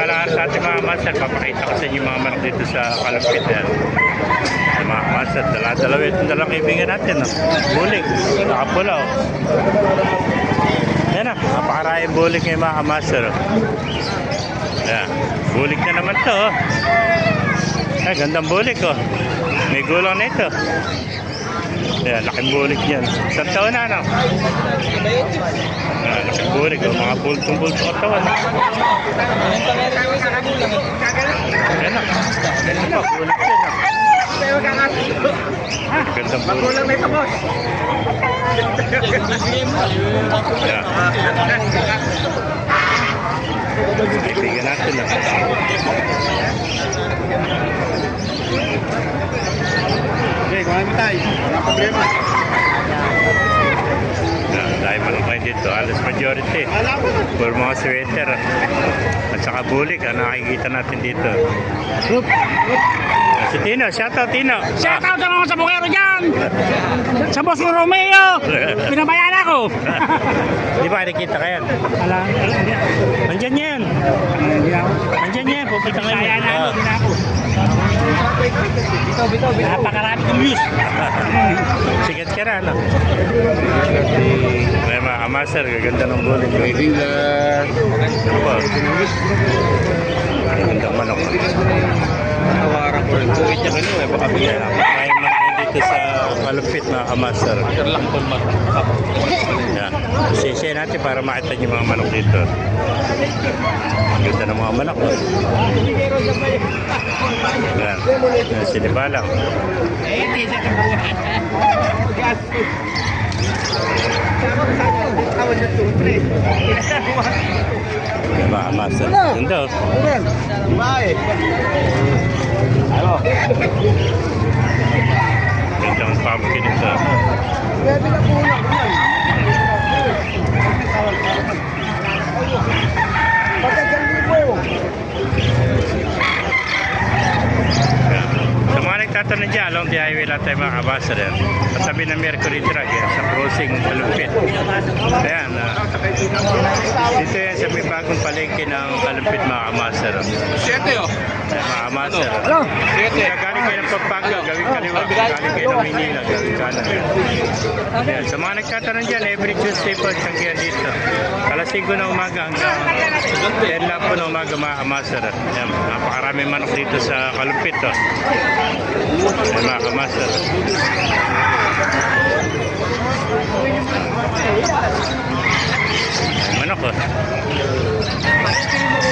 pala sa ating mga master, papakita ko sa inyo mga manok dito sa Kalupit. Yan. Sa mga master, dala-dalawa itong dalang kaibigan natin. No? Bulik, nakapula. Oh. Yan na, napakaraming bulik ngayon mga master. Yan, bulik na naman to. Oh. Ay, gandang bulik oh. May gulang na ito. Yan, laking bulik yan. Isang taon na, no? Yan, laking bulik oh. Mga bultong-bultong katawan. Yan na. Yan na, bulik yan. Oh. Gandang bulik. Kulang na ito, boss. Yan. Kaibigan natin ah. Okay, kumain mo tayo. Walang problema. Yan, dahil manong kayo dito. Alas majority. Ko. For mga sweater. ah. At saka bulik, ah, nakikita natin dito. Look, look. Si Tino, shout out Tino. Shout out naman sa bukero dyan! Sa boss mo Romeo! Pinabayaan ako! Di ba nakikita ka yan? Nandyan yan. Nandyan yan. Pupunta ka Pinabayaan ako, na. Bito, bito, bito. Napakarami kong views. Sigat ka na, ano? May mga master, gaganda ng bulik. Waiting the Ano po? Gandang manok. tawaran ko rin. Kuwit niya kanina eh. Baka bigyan Yan, kaya manok dito sa malupit mga kamaster. Sherlock Holmes. Yan. Sisiya natin para makita niyo mga manok dito. Ang ganda ng mga manok. No? Yan. Yan, sinibalang. Eh, hindi siya sa buhay. Yan, mga kamaster. Ganda. oh. Bye. Ano? Ganda ang pumpkin ito. Yan. Sa mga dyan, along the highway lang tayo mga kabasa rin. Katabi ng Mercury Drug yan, sa crossing Kalumpit. Ayan, ah, dito yan sa may bagong palengke ng Kalumpit mga kamaster. Siyete oh. Kamaster. Ano? Siyete. Kaya galing kayo ng Pampanga, gawin kaliwa. Galing kayo ng Manila, gawin kanan. Ayan, sa mga nagtatanong dyan, every Tuesday po, tiyanggihan dito. Alas 5 na umaga hanggang 10 lang po na umaga mga kamaster. Ayan, napakarami manok dito sa Kalumpit. Oh. Ayan, mga kamaster. Manok oh.